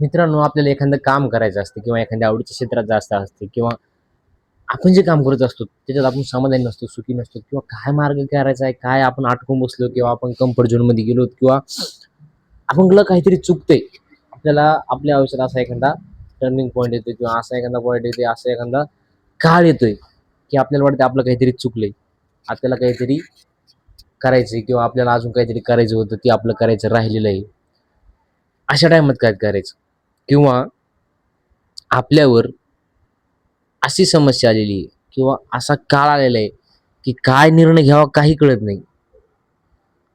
मित्रांनो आपल्याला एखादं काम करायचं असते किंवा एखाद्या आवडीच्या क्षेत्रात जास्त असते किंवा आपण जे काम करत असतो त्याच्यात आपण समाधानी नसतो सुखी नसतो किंवा काय मार्ग करायचा आहे काय आपण अटकून बसलो किंवा आपण कम्फर्ट झोनमध्ये गेलो किंवा आपणला काहीतरी चुकतंय आपल्याला आपल्या आयुष्यात असा एखादा टर्निंग पॉईंट येतोय किंवा असा एखादा पॉईंट येतोय असा एखादा काळ येतोय की आपल्याला वाटतं आपलं काहीतरी चुकलंय. आपल्याला काहीतरी करायचंय किंवा आपल्याला अजून काहीतरी करायचं होतं ते आपलं करायचं राहिलेलं आहे. अशा टायमात काय करायचं? किंवा आपल्यावर अशी समस्या आलेली आहे किंवा असा काळ आलेला आहे की काय निर्णय घ्यावा काही कळत नाही.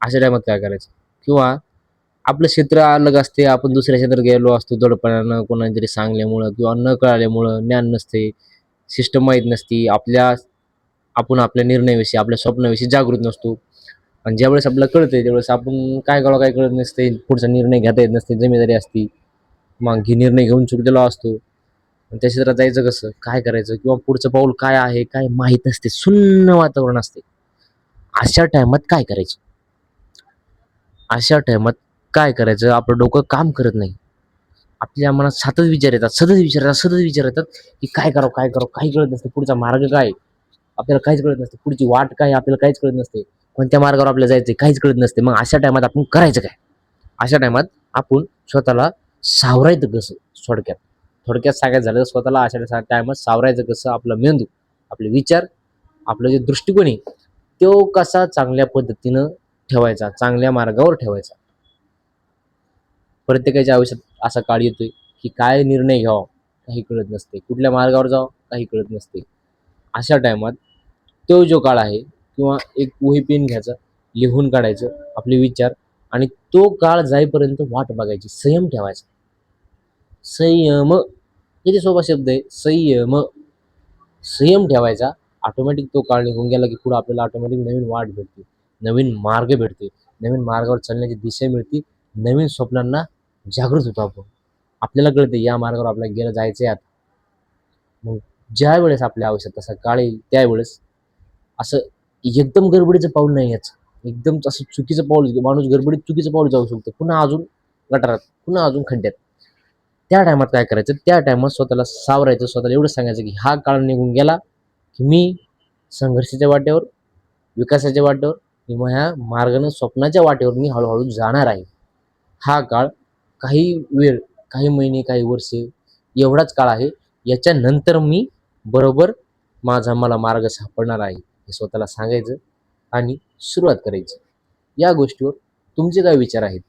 अशा टायमात काय करायचं? किंवा आपलं क्षेत्र अलग असते आपण दुसऱ्या क्षेत्रात गेलो असतो दडपणानं कोणातरी सांगल्यामुळं किंवा न कळाल्यामुळं ज्ञान नसते सिस्टम माहीत नसती आपल्या आपण आपल्या निर्णयाविषयी आपल्या स्वप्नाविषयी जागृत नसतो. आणि ज्यावेळेस आपल्याला कळतं त्यावेळेस आपण काय करावं काय कळत नसते पुढचा निर्णय घेता येत नसते जिम्मेदारी असती. मग ही निर्णय घेऊन चुकलेला असतो. आणि त्या क्षेत्रात जायचं कसं? काय करायचं? किंवा पुढचं पाऊल काय आहे? काय माहीत नसते. सुन्न वातावरण असते. अशा टायमात काय करायचं? अशा टायमात काय करायचं? आपलं डोकं काम करत नाही. आपल्या मनात सतत विचार येतात सतत विचार येतात सतत विचार येतात की काय करावं काय करावं? काही कळत नसते. पुढचा मार्ग काय आपल्याला काहीच कळत नसते. पुढची वाट काय आपल्याला काहीच कळत नसते. कोणत्या मार्गावर आपल्याला जायचं काहीच कळत नसते. मग अशा टायमात आपण करायचं काय? अशा टायमात आपण स्वतःला सावरायचं कसं थोडक्यात? थोडक्यात सांगायचं झालं तर स्वतःला अशा टायमात सावरायचं कसं? आपलं मेंदू आपले विचार आपलं जे दृष्टिकोन आहे तो कसा चांगल्या पद्धतीनं ठेवायचा? चांगल्या मार्गावर ठेवायचा. प्रत्येकाच्या आयुष्यात असा काळ येतोय की काय निर्णय घ्यावा? काही कळत नसते. कुठल्या मार्गावर जावं? काही कळत नसते. अशा टायमात तो जो काळ आहे किंवा एक वही पेन घ्यायचा लिहून काढायचं आपले विचार आणि तो काळ जाईपर्यंत वाट बघायची संयम ठेवायचा. संयम किती सोपा शब्द आहे. संयम संयम ठेवायचा. ऑटोमॅटिक तो काळ निघून गेला की पुढं आपल्याला ऑटोमॅटिक नवीन वाट भेटते नवीन मार्ग भेटते नवीन मार्गावर चालण्याची दिशा मिळते नवीन स्वप्नांना जागृत होतो आपण. आपल्याला कळते या मार्गावर आपल्याला गेलं जायचं आहे आता. मग ज्या वेळेस आपल्या आयुष्यात तसा काळ येईल त्यावेळेस असं एकदम गडबडीचं पाऊल नाही याचं. एकदम असं चुकीचं पाऊल माणूस गडबडीत चुकीचं पाऊल जाऊ शकतो. पुन्हा अजून गटारात पुन्हा अजून खड्ड्यात त्या टायमात काय करायचं? त्या टायमात स्वतःला सावरायचं स्वतःला एवढं सांगायचं की हा काळ निघून गेला की मी संघर्षाच्या वाटेवर विकासाच्या वाटेवर किंवा ह्या मार्गानं स्वप्नाच्या वाटेवर मी हळूहळू जाणार आहे. हा काळ काही वेळ काही महिने काही वर्षे एवढाच काळ आहे. याच्यानंतर मी बरोबर माझा मला मार्ग सापडणार आहे. हे स्वतःला सांगायचं. आणि सुरुवात करायची. या गोष्टीवर तुमचे काय विचार आहेत?